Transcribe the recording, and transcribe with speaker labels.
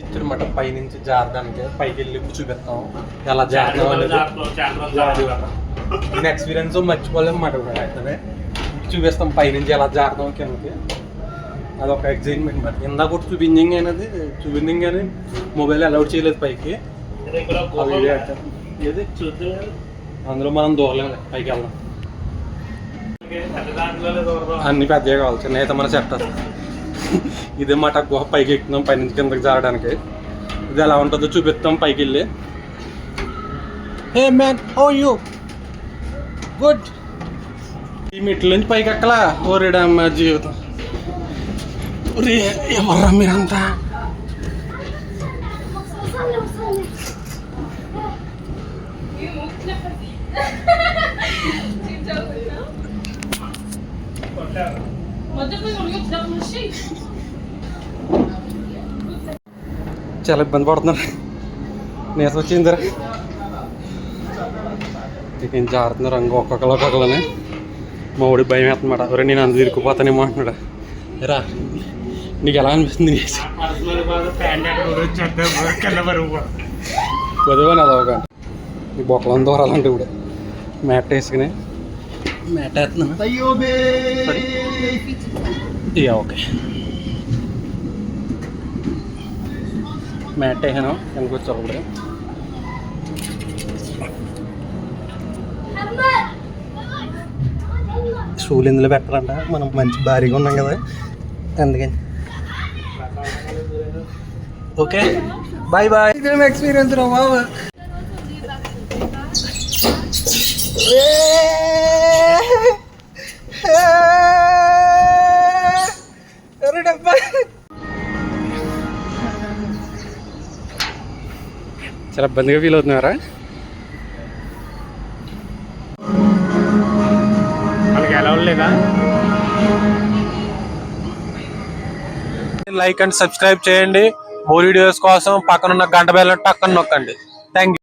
Speaker 1: ఇచ్చారన్నమాట పై నుంచి జారడానికి పైకి వెళ్ళి చూపిస్తాం. ఎలా జారుతాం ఎక్స్పీరియన్స్ మర్చిపోలేము మాట కూడా అయితే చూపిస్తాం పైనుంచి ఎలా జారుతాం కిందకి. అదొక ఎగ్జైట్మెంట్ మరి ఇందాక కూడా చూపించింగ్ అనేది చూపించింగ్ కానీ మొబైల్ అలౌడ్ చేయలేదు పైకి. ఏది? అందులో మనం దూరలేము పైకి వెళ్దాం. అన్ని పెద్దగా కావాలి చిన్న అయితే మన సెట్ ఇదే మాట గుహ పైకి ఎక్కుతున్నాం పైనుంచి కిందకి జారడానికి. ఇది ఎలా ఉంటుందో చూపిస్తాం పైకి వెళ్ళి hey man how you good ఈ మెట్ల నుంచి పైకి ఎక్కలా? ఓరేడమ్మ జీవితం. ఒరే ఎవర్రా మీరంతా? చాలా ఇబ్బంది పడుతున్నారు. నీరసం వచ్చిందిరా ఇక ఏం జారుతున్నారు రంగు ఒక్కొక్కరు ఒక్కొక్కలని. మా ఊడి భయం వేస్తుందన్నమాట ఎవరు నేను అందు ఇరుక్కుపోతానేమో అంటున్నాడు. రా. నీకు ఎలా అనిపిస్తుంది చదివా అది ఒక ఈ బొక్కలను దూరాలంటే ఇప్పుడు. మ్యాట్ వేసుకుని. మ్యాట్ వేస్తున్నాను. ఇక ఓకే మ్యాట్ వేసాను కిందకి వచ్చి ఇప్పుడు షూలు ఇందులో పెట్టాలంట మనం మంచి భారీగా ఉన్నాం కదా అందుకని ఓకే బాయ్ బాయ్ ఇదేం ఎక్స్పీరియన్స్ రా బాబు చాలా ఇబ్బందిగా ఫీల్ అవుతున్నారా?
Speaker 2: వాళ్ళకి ఎలా లేదా?
Speaker 1: లైక్ అండ్ సబ్స్క్రైబ్ చేయండి. మోర్ వీడియోస్ కోసం పక్కనున్న గంట బెల్ టక్కన నొక్కండి. Thank you